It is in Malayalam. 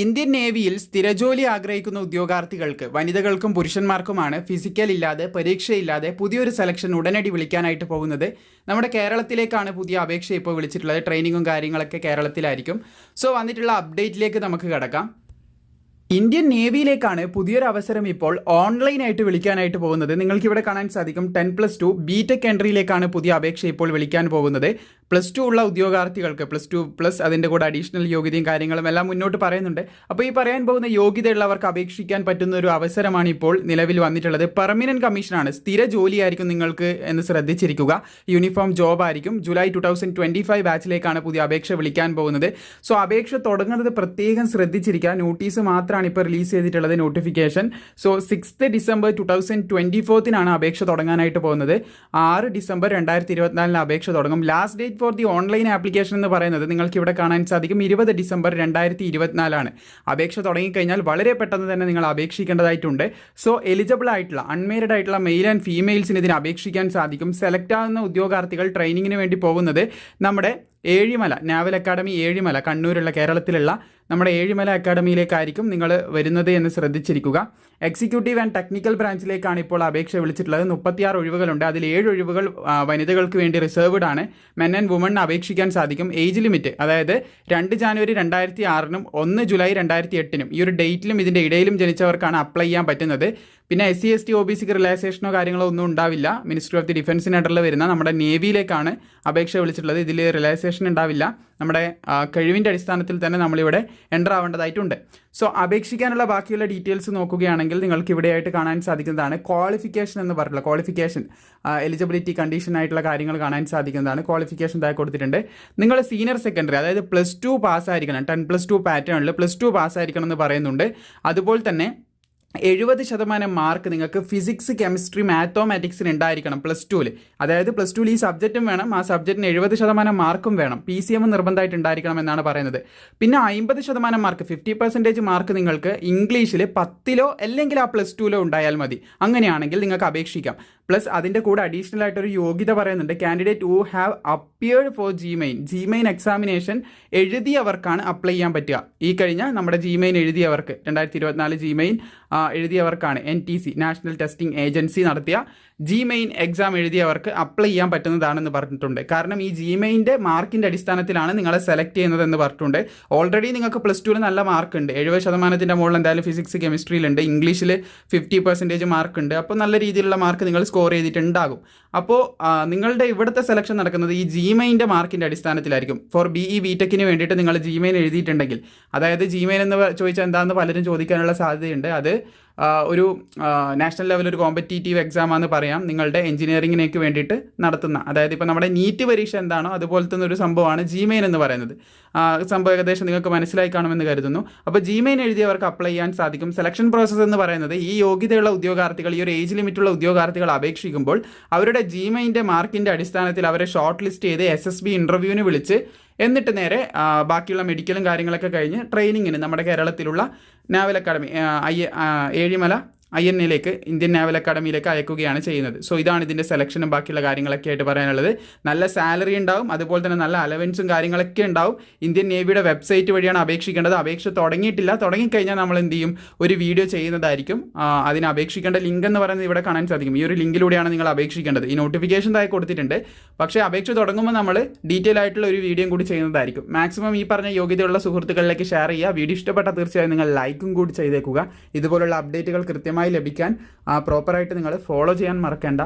ഇന്ത്യൻ നേവിയിൽ സ്ഥിരജോലി ആഗ്രഹിക്കുന്ന ഉദ്യോഗാർത്ഥികൾക്ക് വനിതകൾക്കും പുരുഷന്മാർക്കുമാണ് ഫിസിക്കൽ ഇല്ലാതെ പരീക്ഷയില്ലാതെ പുതിയൊരു സെലക്ഷൻ ഉടനടി വിളിക്കാനായിട്ട് പോകുന്നത്. നമ്മുടെ കേരളത്തിലേക്കാണ് പുതിയ അപേക്ഷ ഇപ്പോൾ വിളിച്ചിട്ടുള്ളത്. ട്രെയിനിങ്ങും കാര്യങ്ങളൊക്കെ കേരളത്തിലായിരിക്കും. സോ വന്നിട്ടുള്ള അപ്ഡേറ്റിലേക്ക് നമുക്ക് കിടക്കാം. ഇന്ത്യൻ നേവിയിലേക്കാണ് പുതിയൊരു അവസരം ഇപ്പോൾ ഓൺലൈനായിട്ട് വിളിക്കാനായിട്ട് പോകുന്നത്. നിങ്ങൾക്ക് ഇവിടെ കാണാൻ സാധിക്കും. Ten plus two B tech എൻട്രിയിലേക്കാണ് പുതിയ അപേക്ഷ ഇപ്പോൾ വിളിക്കാൻ പോകുന്നത്. പ്ലസ് ടു ഉള്ള ഉദ്യോഗാർത്ഥികൾക്ക് പ്ലസ് ടു പ്ലസ് അതിന്റെ കൂടെ അഡീഷണൽ യോഗ്യതയും കാര്യങ്ങളും എല്ലാം മുന്നോട്ട് പറയുന്നുണ്ട്. അപ്പോൾ ഈ പറയാൻ പോകുന്ന യോഗ്യതയുള്ളവർക്ക് അപേക്ഷിക്കാൻ പറ്റുന്ന ഒരു അവസരമാണ് ഇപ്പോൾ നിലവിൽ വന്നിട്ടുള്ളത്. പെർമനന്റ് കമ്മീഷനാണ് സ്ഥിര ജോലിയായിരിക്കും നിങ്ങൾക്ക് എന്ന് ശ്രദ്ധിച്ചിരിക്കുക. യൂണിഫോം ജോബ് ആയിരിക്കും. July two thousand twenty five ബാച്ചിലേക്കാണ് പുതിയ അപേക്ഷ വിളിക്കാൻ പോകുന്നത്. സോ അപേക്ഷ തുടങ്ങുന്നത് പ്രത്യേകം ശ്രദ്ധിച്ചിരിക്കുക. നോട്ടീസ് മാത്രമാണ് ഇപ്പോൾ റിലീസ് ചെയ്തിട്ടുള്ളത് notification so sixth December two thousand twenty ഫോർത്തിനാണ് അപേക്ഷ തുടങ്ങാനായിട്ട് പോകുന്നത്. ആറ് ഡിസംബർ രണ്ടായിരത്തി ഇരുപത്തിനാലിന് അപേക്ഷ തുടങ്ങും. Last date for the online application എന്ന് പറയുന്നത് നിങ്ങൾക്ക് ഇവിടെ കാണാൻ സാധിക്കും. ഇരുപത് ഡിസംബർ രണ്ടായിരത്തി ഇരുപത്തിനാലാണ് അപേക്ഷ തുടങ്ങിക്കഴിഞ്ഞാൽ വളരെ പെട്ടെന്ന് തന്നെ നിങ്ങൾ അപേക്ഷിക്കേണ്ടതായിട്ടുണ്ട്. സോ എലിജിബിൾ ആയിട്ടുള്ള അൺമേരിഡ് ആയിട്ടുള്ള മെയിൽ ആൻഡ് ഫീമെയിൽസിന് ഇതിന് അപേക്ഷിക്കാൻ സാധിക്കും. സെലക്ട് ആകുന്ന ഉദ്യോഗാർത്ഥികൾ ട്രെയിനിങ്ങിന് വേണ്ടി പോകുന്നത് നമ്മുടെ ഏഴിമല നാവൽ അക്കാഡമി ഏഴിമല കണ്ണൂരുള്ള കേരളത്തിലുള്ള നമ്മുടെ ഏഴിമല അക്കാഡമിയിലേക്കായിരിക്കും നിങ്ങൾ വരുന്നത് എന്ന് ശ്രദ്ധിച്ചിരിക്കുക. എക്സിക്യൂട്ടീവ് ആൻഡ് ടെക്നിക്കൽ ബ്രാഞ്ചിലേക്കാണ് ഇപ്പോൾ അപേക്ഷ വിളിച്ചിട്ടുള്ളത്. മുപ്പത്തിയാറ് ഒഴിവുകളുണ്ട്. അതിൽ ഏഴ് ഒഴിവുകൾ വനിതകൾക്ക് വേണ്ടി റിസർവ്ഡ് ആണ്. മെൻ ആൻഡ് വുമൺ അപേക്ഷിക്കാൻ സാധിക്കും. ഏജ് ലിമിറ്റ് അതായത് രണ്ട് ജാനുവരി രണ്ടായിരത്തി ആറിനും ഒന്ന് ജൂലൈ രണ്ടായിരത്തി എട്ടിനും ഈ ഒരു ഡേറ്റിലും ഇതിന്റെ ഇടയിലും ജനിച്ചവർക്കാണ് അപ്ലൈ ചെയ്യാൻ പറ്റുന്നത്. പിന്നെ S C S T O B സിക്ക് റിലാക്സേഷനോ കാര്യങ്ങളോ ഒന്നും ഉണ്ടാവില്ല. മിനിസ്ട്രി ഓഫ് ദി ഡിഫൻസിന് അണ്ടറിൽ വരുന്ന നമ്മുടെ നേവിയിലേക്കാണ് അപേക്ഷ വിളിച്ചിട്ടുള്ളത്. ഇതിൽ റിലാക്സേഷൻ ഉണ്ടാവില്ല. നമ്മുടെ കഴിവിന്റെ അടിസ്ഥാനത്തിൽ തന്നെ നമ്മളിവിടെ എന്റർ ആവേണ്ടതായിട്ടുണ്ട്. സോ അപേക്ഷിക്കാനുള്ള ബാക്കിയുള്ള ഡീറ്റെയിൽസ് നോക്കുകയാണെങ്കിൽ നിങ്ങൾക്ക് ഇവിടെയായിട്ട് കാണാൻ സാധിക്കുന്നതാണ് ക്വാളിഫിക്കേഷൻ എന്ന് പറഞ്ഞിട്ടുള്ള ക്വാളിഫിക്കേഷൻ എലിജിബിലിറ്റി കണ്ടീഷൻ ആയിട്ടുള്ള കാര്യങ്ങൾ കാണാൻ സാധിക്കുന്നതാണ്. ക്വാളിഫിക്കേഷൻ താഴെ കൊടുത്തിട്ടുണ്ട്. നിങ്ങൾ സീനിയർ സെക്കൻഡറി അതായത് പ്ലസ് ടു പാസ്സായിരിക്കണം ടെൻ പ്ലസ് ടു പാറ്റേണിൽ പ്ലസ് ടു പാസ്സായിരിക്കണം എന്ന് പറയുന്നുണ്ട്. അതുപോലെ തന്നെ എഴുപത് ശതമാനം മാർക്ക് നിങ്ങൾക്ക് ഫിസിക്സ് കെമിസ്ട്രി മാത്തമാറ്റിക്സിന് ഉണ്ടായിരിക്കണം പ്ലസ് ടുവിൽ അതായത് പ്ലസ് ടുവിൽ ഈ സബ്ജക്റ്റും വേണം ആ സബ്ജക്റ്റിന് എഴുപത് ശതമാനം മാർക്കും വേണം. പി സി എം നിർബന്ധമായിട്ട് ഉണ്ടായിരിക്കണം എന്നാണ് പറയുന്നത്. പിന്നെ അമ്പത് ശതമാനം മാർക്ക് ഫിഫ്റ്റി പെർസെന്റേജ് മാർക്ക് നിങ്ങൾക്ക് ഇംഗ്ലീഷിൽ പത്തിലോ അല്ലെങ്കിൽ ആ പ്ലസ് ടുവിലോ ഉണ്ടായാൽ മതി. അങ്ങനെയാണെങ്കിൽ നിങ്ങൾക്ക് അപേക്ഷിക്കാം. പ്ലസ് അതിന്റെ കൂടെ അഡീഷണൽ ആയിട്ടൊരു യോഗ്യത പറയുന്നുണ്ട്. Candidate who have appeared for JEE Main JEE Main examination എഴുതിയവർക്കാണ് apply ചെയ്യാൻ പറ്റുക. ഈ കഴിഞ്ഞ നമ്മുടെ ജിമെയിൻ എഴുതിയവർക്ക് രണ്ടായിരത്തി ഇരുപത്തിനാല് JEE Main എഴുതിയവർക്കാണ്. N T C national testing agency നടത്തിയ ജിമെയിൻ എക്സാം എഴുതിയവർക്ക് അപ്ലൈ ചെയ്യാൻ പറ്റുന്നതാണെന്ന് പറഞ്ഞിട്ടുണ്ട്. കാരണം ഈ ജിമെയിന്റെ മാർക്കിന്റെ അടിസ്ഥാനത്തിലാണ് നിങ്ങളെ സെലക്ട് ചെയ്യുന്നത് എന്ന് പറഞ്ഞിട്ടുണ്ട്. ഓൾറെഡി നിങ്ങൾക്ക് പ്ലസ് ടുവിൽ നല്ല മാർക്ക് ഉണ്ട്. എഴുപത് ശതമാനത്തിന്റെ മുകളിൽ എന്തായാലും ഫിസിക്സ് കെമിസ്ട്രിയിലുണ്ട് ഇംഗ്ലീഷിൽ ഫിഫ്റ്റി പെർസെന്റേജ് മാർക്ക് ഉണ്ട്. അപ്പോൾ നല്ല രീതിയിലുള്ള മാർക്ക് നിങ്ങൾ സ്കോർ ചെയ്തിട്ടുണ്ടാകും. അപ്പോൾ നിങ്ങളുടെ ഇവിടുത്തെ സെലക്ഷൻ നടക്കുന്നത് ഈ ജിമെയിന്റെ മാർക്കിന്റെ അടിസ്ഥാനത്തിലായിരിക്കും. ഫോർ ബി ഇ ബി ടെക്കിന് വേണ്ടിയിട്ട് നിങ്ങൾ ജിമെയിൽ എഴുതിയിട്ടുണ്ടെങ്കിൽ. അതായത് ജിമെയിൽ എന്ന് ചോദിച്ചാൽ എന്താണെന്ന് പലരും ചോദിക്കാനുള്ള സാധ്യതയുണ്ട്. അത് ഒരു നാഷണൽ ലെവൽ ഒരു കോമ്പറ്റീറ്റീവ് എക്സാം ആണെന്ന് പറയാം. നിങ്ങളുടെ എഞ്ചിനീയറിങ്ങിനേക്ക് വേണ്ടിയിട്ട് നടത്തുന്ന. അതായത് ഇപ്പോൾ നമ്മുടെ നീറ്റ് പരീക്ഷ എന്താണോ അതുപോലത്തെ ഒരു സംഭവമാണ് ജിമെയിൻ എന്ന് പറയുന്നത്. സംഭവം ഏകദേശം നിങ്ങൾക്ക് മനസ്സിലായി കാണുമെന്ന് കരുതുന്നു. അപ്പോൾ ജിമെയിൻ എഴുതിയവർക്ക് അപ്ലൈ ചെയ്യാൻ സാധിക്കും. സെലക്ഷൻ പ്രോസസ്സ് എന്ന് പറയുന്നത് ഈ യോഗ്യതയുള്ള ഉദ്യോഗാർത്ഥികൾ ഈ ഒരു ഏജ് ലിമിറ്റുള്ള ഉദ്യോഗാർത്ഥികൾ അപേക്ഷിക്കുമ്പോൾ അവരുടെ ജിമെയിന്റെ മാർക്കിന്റെ അടിസ്ഥാനത്തിൽ അവരെ ഷോർട്ട് ലിസ്റ്റ് ചെയ്ത് എസ് എസ് ബി ഇന്റർവ്യൂവിന് വിളിച്ച് എന്നിട്ട് നേരെ ബാക്കിയുള്ള മെഡിക്കലും കാര്യങ്ങളൊക്കെ കഴിഞ്ഞ് ട്രെയിനിങ്ങിന് നമ്മുടെ കേരളത്തിലുള്ള naval academy I Ezhimala I N എയിലേക്ക് ഇന്ത്യൻ നേവൽ അക്കാഡമിയിലേക്ക് അയക്കുകയാണ് ചെയ്യുന്നത്. സോ ഇതാണ് ഇതിന്റെ സെലക്ഷനും ബാക്കിയുള്ള കാര്യങ്ങളൊക്കെ ആയിട്ട് പറയാനുള്ളത്. നല്ല സാലറി ഉണ്ടാവും അതുപോലെ തന്നെ നല്ല അലവൻസും കാര്യങ്ങളൊക്കെ ഉണ്ടാവും. ഇന്ത്യൻ നേവിയുടെ വെബ്സൈറ്റ് വഴിയാണ് അപേക്ഷിക്കേണ്ടത്. അപേക്ഷ തുടങ്ങിയിട്ടില്ല. തുടങ്ങിക്കഴിഞ്ഞാൽ നമ്മൾ എന്ത് ചെയ്യും? ഒരു വീഡിയോ ചെയ്യുന്നതായിരിക്കും. അതിനെ അപേക്ഷിക്കേണ്ട ലിങ്ക് എന്ന് പറയുന്നത് ഇവിടെ കാണാൻ സാധിക്കും. ഈ ഒരു ലിങ്കിലൂടെയാണ് നിങ്ങൾ അപേക്ഷിക്കേണ്ടത്. ഈ നോട്ടിഫിക്കേഷൻ തായി കൊടുത്തിട്ടുണ്ട്. പക്ഷേ അപേക്ഷ തുടങ്ങുമ്പോൾ നമ്മൾ ഡീറ്റെയിൽ ആയിട്ടുള്ള ഒരു വീഡിയോ കൂടി ചെയ്യുന്നതായിരിക്കും. മാക്സിമം ഈ പറഞ്ഞ യോഗ്യതയുള്ള സുഹൃത്തുക്കളിലേക്ക് ഷെയർ ചെയ്യുക. വീഡിയോ ഇഷ്ടപ്പെട്ട തീർച്ചയായും നിങ്ങൾ ലൈക്കും കൂടി ചെയ്തേക്കുക. ഇതുപോലുള്ള അപ്ഡേറ്റുകൾ കൃത്യമായി ലഭിക്കാൻ പ്രോപ്പറായിട്ട് നിങ്ങൾ ഫോളോ ചെയ്യാൻ മറക്കേണ്ട.